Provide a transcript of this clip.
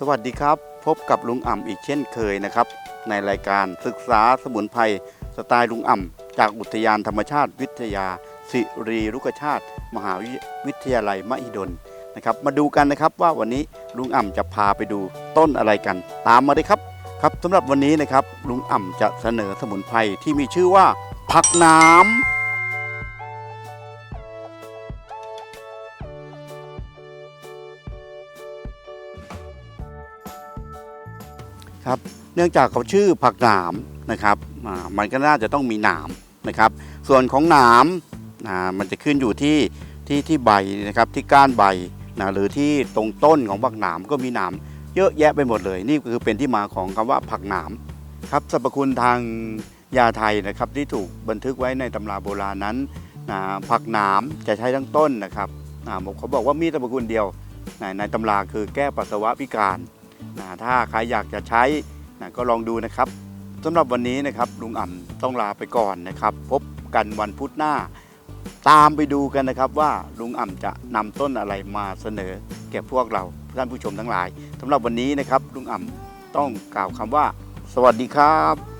สวัสดีครับ พบกับลุงอ่ำอีกเช่นเคยนะครับ ในรายการศึกษาสมุนไพรสไตล์ลุงอ่ำจากอุทยานธรรมชาติวิทยา สิรีรุกชาติ มหาวิทยาลัยมหิดลนะครับ มาดูกันนะครับว่าวันนี้ลุงอ่ำจะพาไปดูต้นอะไรกัน ตามมาเลยครับครับสำหรับวันนี้นะครับลุงอ่ำจะเสนอสมุนไพรที่มีชื่อว่าผักน้ำ ครับเนื่องจากเขาชื่อผักหนามนะครับมันก็น่าจะต้องมีหนามนะครับ ส่วนของหนามอ่ามันจะขึ้นอยู่ที่ที่ที่ใบนะครับที่ก้านใบนะหรือที่ตรงต้นของผักหนามก็มีหนามเยอะแยะไปหมดเลย นี่คือเป็นที่มาของคำว่าผักหนามครับสรรพคุณทางยาไทยนะครับที่ถูกบันทึกไว้ในตำราโบราณนั้นนะผักหนามจะใช้ทั้งต้นนะครับอ่าเขาบอกว่ามีสรรพคุณเดียวนในตำราคือแก้ปัสสาวะพิการ นะถ้าใครอยากจะใช้นะก็ลองดูนะครับสำหรับวันนี้นะครับลุงอ่ำต้องลาไปก่อนนะครับ พบกันวันพุธหน้า ตามไปดูกันนะครับว่าลุงอ่ำจะนำต้นอะไรมาเสนอ แก่พวกเราท่านผู้ชมทั้งหลายสำหรับวันนี้นะครับลุงอ่ำต้องกล่าวคำว่า สวัสดีครับ